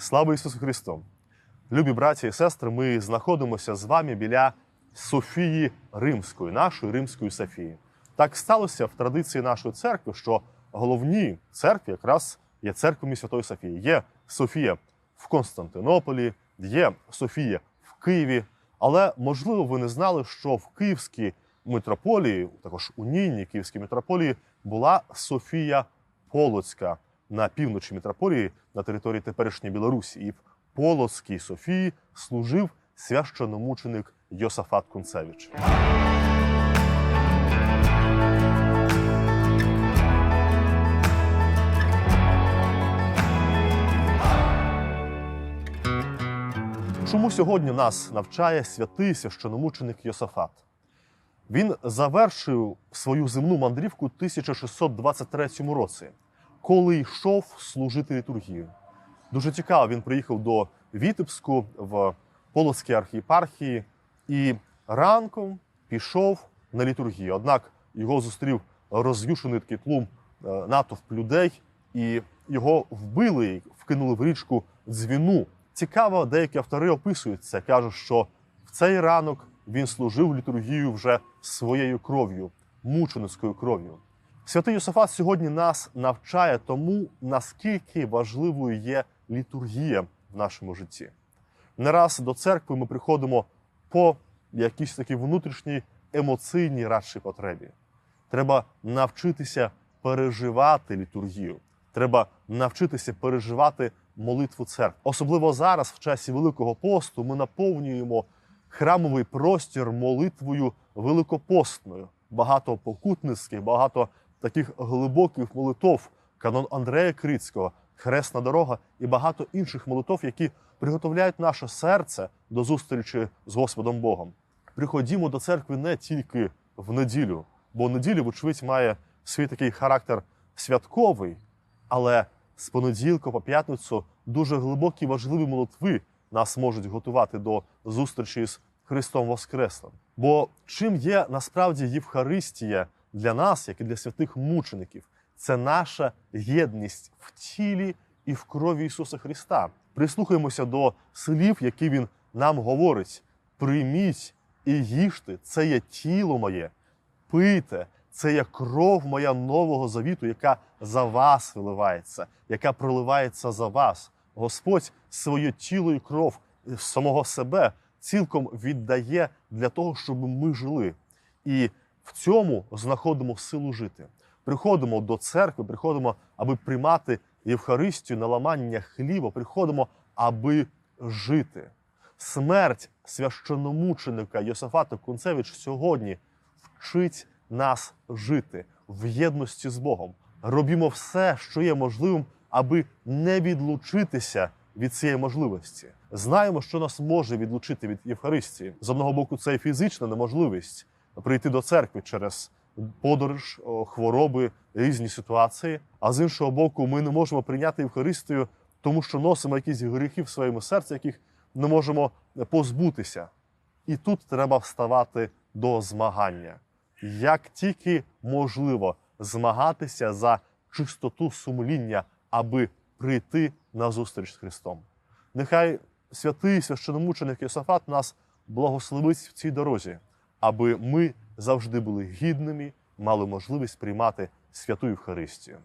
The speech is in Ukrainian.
Слава Ісусу Христу! Любі браті і сестри, ми знаходимося з вами біля Софії Римської, нашої Римської Софії. Так сталося в традиції нашої церкви, що головні церкві якраз є церквами Святої Софії. Є Софія в Константинополі, є Софія в Києві. Але можливо, ви не знали, що в Київській митрополії, також у Нійній Київській митрополії, була Софія Полоцька на півночі митрополії на території теперішньої Білорусі. І в Полоцькій Софії служив священомученик Йосафат Кунцевич. Чому сьогодні нас навчає святий священомученик Йосафат? Він завершив свою земну мандрівку у 1623 році, коли йшов служити літургію. Дуже цікаво, він приїхав до Вітебську в Полоцькій архієпархії і ранком пішов на літургію. Однак його зустрів роз'юшений такий тлум е, натовп людей, і його вбили і вкинули в річку дзвіну. Цікаво, деякі автори описують це, кажуть, що в цей ранок він служив літургію вже своєю кров'ю, мученицькою кров'ю. Святий Йосифат сьогодні нас навчає тому, наскільки важливою є літургія в нашому житті. Не раз до церкви ми приходимо по якійсь такій внутрішній емоційній радшій потребі. Треба навчитися переживати літургію. Треба навчитися переживати молитву церкви. Особливо зараз, в часі Великого посту, ми наповнюємо храмовий простір молитвою великопостною. Багато покутницьких, багато таких глибоких молитов, канон Андрея Крицького, Хресна дорога і багато інших молитов, які приготовляють наше серце до зустрічі з Господом Богом. Приходімо до церкви не тільки в неділю, бо неділя, вочевидь, має свій такий характер святковий, але з понеділка по п'ятницю дуже глибокі важливі молитви нас можуть готувати до зустрічі з Христом Воскреслим. Бо чим є насправді Євхаристія для нас, як і для святих мучеників, це наша єдність в тілі і в крові Ісуса Христа. Прислухаємося до слів, які Він нам говорить: прийміть і їжте, це є тіло моє, пийте, це є кров моя нового завіту, яка за вас виливається, яка проливається за вас. Господь своє тіло і кров самого себе цілком віддає для того, щоб ми жили. І в цьому знаходимо силу жити. Приходимо до церкви, приходимо, аби приймати Євхаристію, наламання хліба, приходимо, аби жити. Смерть священомученика Йосифата Кунцевич сьогодні вчить нас жити в єдності з Богом. Робімо все, що є можливим, аби не відлучитися від цієї можливості. Знаємо, що нас може відлучити від Євхаристії. З одного боку, це і фізична неможливість прийти до церкви через подорож, хвороби, різні ситуації. А з іншого боку, ми не можемо прийняти Євхаристію, тому що носимо якісь гріхи в своєму серці, яких не можемо позбутися. І тут треба вставати до змагання. Як тільки можливо змагатися за чистоту сумління, аби прийти на зустріч з Христом. Нехай святий священомученик Йосафат нас благословить в цій дорозі, аби ми завжди були гідними, мали можливість приймати святу Євхаристію.